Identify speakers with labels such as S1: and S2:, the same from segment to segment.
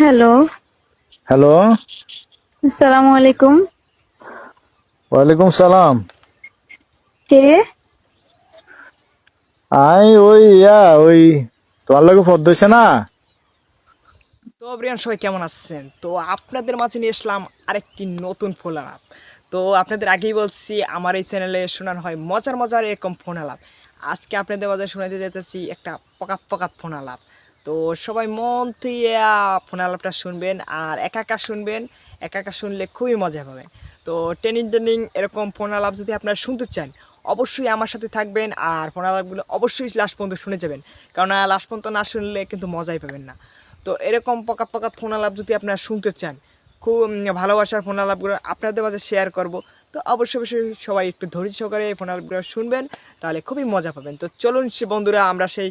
S1: Hello.
S2: Hello.
S1: আসসালামু আলাইকুম।
S2: ওয়ালাইকুম সালাম।
S1: কে?
S2: আই ওই ইয়া ওই তোমার লগে ফদ হইছে না?
S3: তো ব্রিয়ান সবাই কেমন আছেন? তো আপনাদের মাঝে নিয়ে আসলাম আরেকটি নতুন ফোন আলাপ। তো আপনাদের আগেই বলছি আমার এই চ্যানেলে শোনানো হয় মজার মজার এরকম ফোন আলাপ। আজকে আপনাদের মাঝে শোনাতে যেতেছি একটা পকাত পকাত ফোন আলাপ। তো সবাই মন দিয়ে ফোন আলাপটা শুনবেন আর একা একা শুনবেন, একা একা শুনলে খুবই মজা পাবেন। তো ট্রেনিং ট্রেনিং এরকম ফোন আলাপ যদি আপনারা শুনতে চান, অবশ্যই আমার সাথে থাকবেন আর ফোন আলাপগুলো অবশ্যই লাস্ট পর্যন্ত শুনে যাবেন কারণ লাস্ট পর্যন্ত না শুনলে কিন্তু মজাই পাবেন না। তো এরকম পকাত পকাত ফোন আলাপ যদি আপনারা শুনতে চান, খুব ভালোবাসার ফোন আলাপগুলো আপনাদের মাঝে শেয়ার করব। তো অবশ্যই অবশ্যই সবাই একটু ধৈর্য সহকারে এই ফোন আলাপগুলো শুনবেন, তাহলে খুবই মজা পাবেন। তো চলুন সে বন্ধুরা, আমরা সেই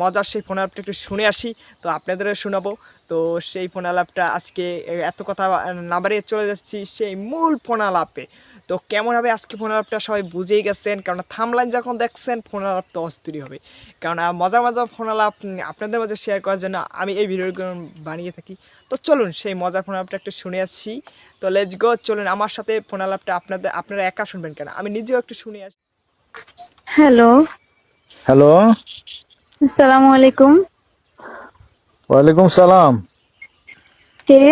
S3: মজার সেই ফোন আলাপটা একটু শুনে আসি। তো আপনাদেরও শোনাবো। তো সেই ফোন আলাপটা আজকে এত কথা না বাড়িয়ে চলে যাচ্ছি সেই মূল ফোন আলাপে তো কেমন হবে আজকে ফোন আলাপটা সবাই বুঝেই গেছেন, কারণ থামলাইন যখন দেখছেন ফোন আলাপ তো অস্থির হবে। কারণ মজার মজার ফোন আলাপ আপনাদের মাঝে শেয়ার করার জন্য আমি এই ভিডিওগুলো বানিয়ে থাকি। তো চলুন সেই মজার ফোন আলাপটা একটু শুনে আসছি তো লেটস গো চলুন আমার সাথে ফোন আলাপটা আপনাদের আপনারা একা শুনবেন কেন? আমি নিজেও একটু শুনে আসি
S1: হ্যালো।
S2: হ্যালো।
S1: আসসালামু আলাইকুম।
S2: ওয়ালাইকুম সালাম।
S1: কে?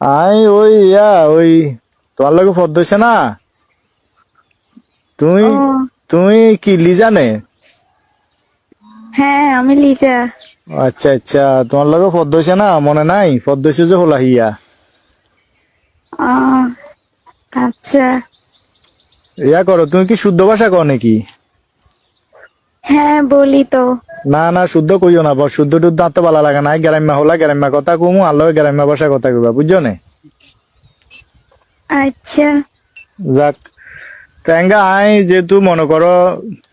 S2: আই ওই ইয়া ওই তোমার লগে ফদ হইছে না? তুমি তুমি কি লিজানে
S1: হ্যাঁ আমি লিজা।
S2: আচ্ছা আচ্ছা তোমার লগে ফদ হইছে না? মনে নাই? ফদ হইছে যে হলা হিয়া।
S1: আচ্ছা।
S2: ইয়া করো তুমি কি শুদ্ধ ভাষা কও নাকি?
S1: হ্যাঁ বলি তো।
S2: না না শুদ্ধ কইও না বর শুদ্ধ টুদ্ধ আনতে ভালো লাগে না। গ্রাম্য হলা গ্রাম্য কথা কমু আর লগে গ্রাম্য ভাষা কথা কইবা বুঝছ না?
S1: আচ্ছা।
S2: যাক তেঙ্গা আই যেহেতু মনে করো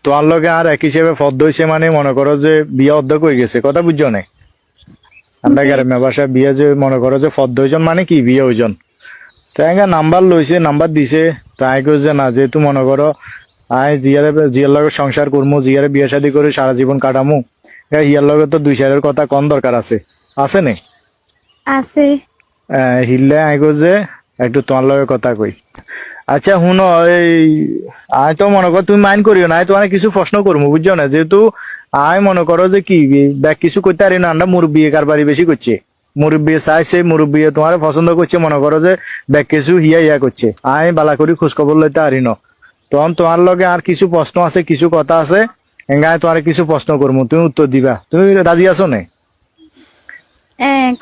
S2: তোমার লগে আর এক হিসেবে ফদ্দ হইছে মানে মনে করো যে বিয়ে অর্ধেক হয়ে গেছে কথা বুঝছ না? আমরা গ্রাম্য ভাষা বিয়ে যে মনে করো যে ফদ্দ হইজন মানে কি বিয়ে হইজন? তেঙ্গা নাম্বার লইছে নাম্বার দিছে। তাই কইছে না যেহেতু মনে করো আই জিয়ারে জিয়ার লগে সংসার করমু জিয়ারে বিয়ে শাদী করে সারা জীবন কাটামু হিয়ার লগে তো দুই সাইডের কথা কন দরকার আছে। আছে নে?
S1: আছে।
S2: হিললে আই যে একটু তোমার লগে কথা কই আচ্ছা শুনো এই আই তো মনে কর তুমি মাইন্ড করিও না আই তোমার কিছু প্রশ্ন করব বুঝছ না যেহেতু আই মনে করো যে কি ব্যাগ কিছু করতে পারি না আমরা মুরব্বী কারবারি বেশি করছে মুরব্বী চাইছে মুরব্বী তোমার পছন্দ করছে মনে করো যে ব্যাগ কিছু হিয়া হিয়া করছে। আই বালা করি খোঁজ খবর লইতে পারি না। তখন তোমার লগে আর কিছু প্রশ্ন আছে কিছু কথা আছে এঙ্গায় তোমার কিছু প্রশ্ন করব তুমি উত্তর দিবা। তুমি রাজি আছো না?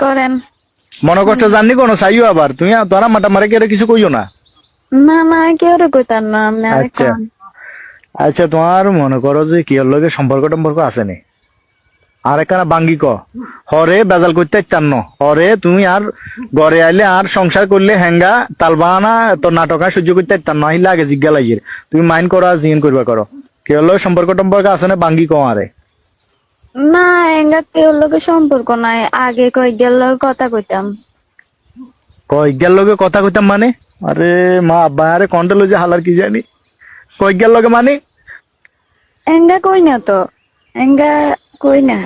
S1: করেন।
S2: মনে কষ্ট জাননি কোনো? চাইও আবার। তুমি তোরা মাটা মারে কে কিছু কইও না?
S1: না না কেউ কইতাম না
S2: আচ্ছা। আচ্ছা তোমার মনে করো যে কি লগে সম্পর্ক টম্পর্ক আছে নি? আর একখানা বাঙ্গি ক? হরে বেজাল করতে চান হরে তুমি আর ঘরে আইলে আর সংসার করলে হেঙ্গা তালবানা তো নাটক আর সহ্য করতে চান না। আহিলে আগে জিজ্ঞা লাগিয়ে। তুমি মাইন্ড করো আর জিন করবা করো। কি লগে সম্পর্ক টম্পর্ক আছে না বাঙ্গি ক আরে?
S1: না এঙ্গা কেউ লোকে সম্পর্ক নাই। আগে কই গেল কথা কইতাম।
S2: কয়েকগার লগে কথা কইতাম মানে? আরে মা আব্বা আরে কন্ট্রোল যে হালার কি জানি। কয়েকগার লগে মানে?
S1: এঙ্গা কই না তো। এঙ্গা কই না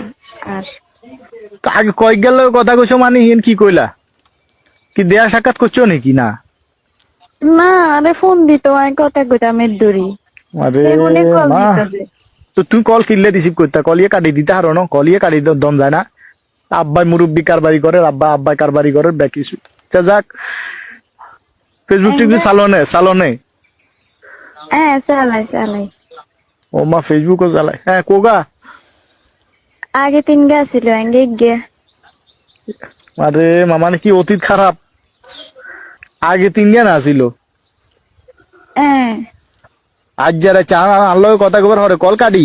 S1: আর
S2: কয়েক গেল কথা কইছো মানে হিন কি কইলা? কি দেয়া সাক্ষাৎ করছ নাকি? না।
S1: না আরে ফোন দিত আমি কথা কইতাম এর দূরি।
S2: আরে মা তো তুই কল কিনলে রিসিভ করতে কলিয়ে কাটি দিতে হারো না কলিয়ে কাটি দম যায় না। আব্বাই মুরব্বি কারবারি করে আব্বা আব্বাই কারবারি করে আচ্ছা যাক। ফেসবুক টিভি চালনে চালনে।
S1: হ্যাঁ চালাই চালাই।
S2: ও মা ফেসবুকও চালায়। হ্যাঁ কোগা
S1: আগে তিন গা ছিল এঙ্গে গে।
S2: আরে মামা কি অতীত খারাপ? আগে তিন জ্ঞান আসিল
S1: হ্যাঁ
S2: আজ যারা চা আনলো কথা কবার হরে কল কাটি।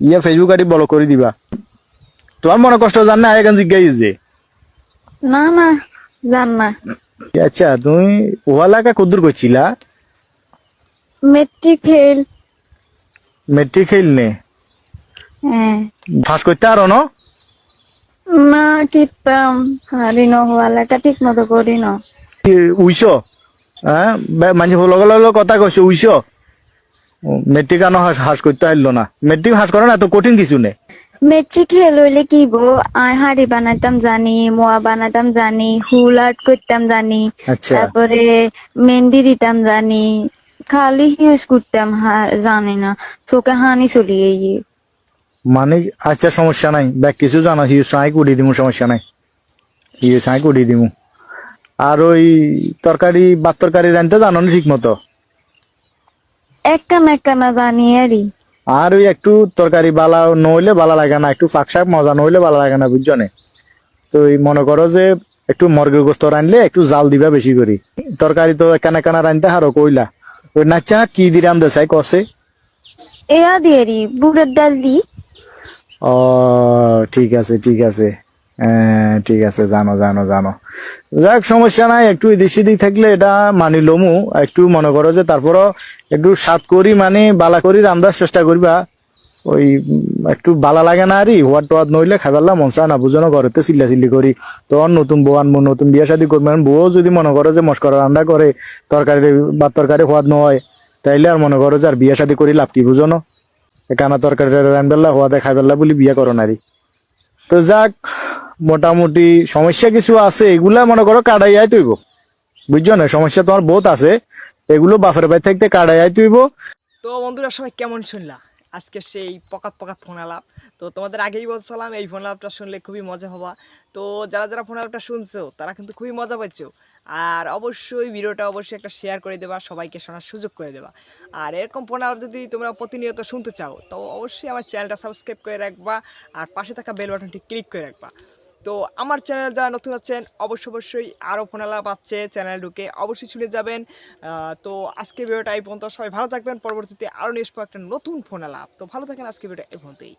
S2: ইয়ে ফেসবুক কাটি বলো করে দিবা। তোমার মনে কষ্ট জান না এখন জিজ্ঞাই যে
S1: না না জান না।
S2: আচ্ছা তুমি ওয়ালাকা কদ্দুর করছিলা
S1: মেট্রিক ফেল
S2: মেট্রিক খেলনে
S1: হ্যাঁ
S2: ফাঁস করতে আরও ন?
S1: না কিতাম। হারি ন হওয়ালাকা ঠিক মতো করি ন।
S2: উইশ হ্যাঁ মানে লগে লগে কথা কইছো উইশ মেট্রিক আনো হাস করতে আইলো না। মেট্রিক হাস করে না তো কঠিন কিছু নেই
S1: মেট্রি খেল হইলে কি বো? আই হাড়ি বানাইতাম জানি মোয়া বানাইতাম জানি হুল আর্ট করতাম জানি
S2: আচ্ছা।
S1: তারপরে মেহেন্দি দিতাম জানি খালি ইউজ করতাম জানি না। চোখে হানি চলিয়ে
S2: মানে আচ্ছা সমস্যা নাই। দেখ কিছু জানা হিউজ সাই কুড়ি দিমু সমস্যা নাই। হিউজ সাই কুড়ি দিমু। আর ওই তরকারি ভাত তরকারি রানতে জানো না ঠিক মতো
S1: একটা না একটা জানি আরই।
S2: আর ওই একটু তরকারি বালা নইলে ভালো লাগে না একটু ফাঁক শাক মজা নইলে ভালো লাগে না বুঝছ না? তো মনে করো যে একটু মর্গের গোস্ত রানলে একটু জাল দিবা বেশি করি। তরকারি তো একানা কানা রানতে হারো কইলা। ওই নাচা কি দি রান্ধে চাই কষে
S1: এয়া দিয়েরি বুড়ের ডাল দি।
S2: ও, ঠিক আছে ঠিক আছে। ঠিক আছে, জানো জানো জানো। যাক, সমস্যা নাই, একটু এদিক সেদিক থাকলে এটা মানি লমু। একটু মনে করো যে তারপরও একটু সাত করি মানে বালা করি রান্দার চেষ্টা করবা। ওই, একটু বালা লাগে না আরই, হোয়াট টোয়াট নইলে খাইবাল্লা মন চায় না বুঝো না ঘরেতে চিল্লা চিল্লি করি তখন নতুন বউ আনব, নতুন বিয়া শাদী করব বউ যদি মনে করো যে মস্করা রান্না করে তরকারি বা তরকারি হোয়াদ নয়, তাইলে আর মনে করো যে আর বিয়া শাদী করি লাভ কি বুঝো কানা তরকারি রান্নবেল্লা হওয়া দেখাই বেলা বলি বিয়া করো নারী। তো যাক, মোটামুটি সমস্যা কিছু আছে, এগুলা মনে করো কাটাই আয় তুইব। বুঝছ না? সমস্যা তোমার বহুত আছে, এগুলো বাপের বাড়ি থাকতে আয় তুইব।
S3: তো বন্ধুরা সবাই কেমন শুনলা? আজকে সেই পকাত পকাত ফোন আলাপ। তো তোমাদের আগেই বলছিলাম, এই ফোন আলাপটা শুনলে খুবই মজা হবা। তো যারা যারা ফোন আলাপটা শুনছো, তারা কিন্তু খুবই মজা পাচ্ছ আর অবশ্যই ভিডিওটা অবশ্যই একটা শেয়ার করে দেবা, সবাইকে শোনার সুযোগ করে দেবা। আর এরকম ফোন আলাপ যদি তোমরা প্রতিনিয়ত শুনতে চাও, তো অবশ্যই আমার চ্যানেলটা সাবস্ক্রাইব করে রাখবা, আর পাশে থাকা বেল বাটনটি ক্লিক করে রাখবা। তো আমার চ্যানেল যারা নতুন আছেন, অবশ্য অবশ্যই আরও ফোনালা পাচ্ছে চ্যানেল ঢুকে অবশ্যই শুনে যাবেন। তো আজকে ভিডিওটা এই পর্যন্ত। সবাই ভালো থাকবেন। পরবর্তীতে আরও নিয়ে একটা নতুন ফোন আলাপ তো ভালো থাকেন আজকে ভিডিওটা এই পর্যন্তই।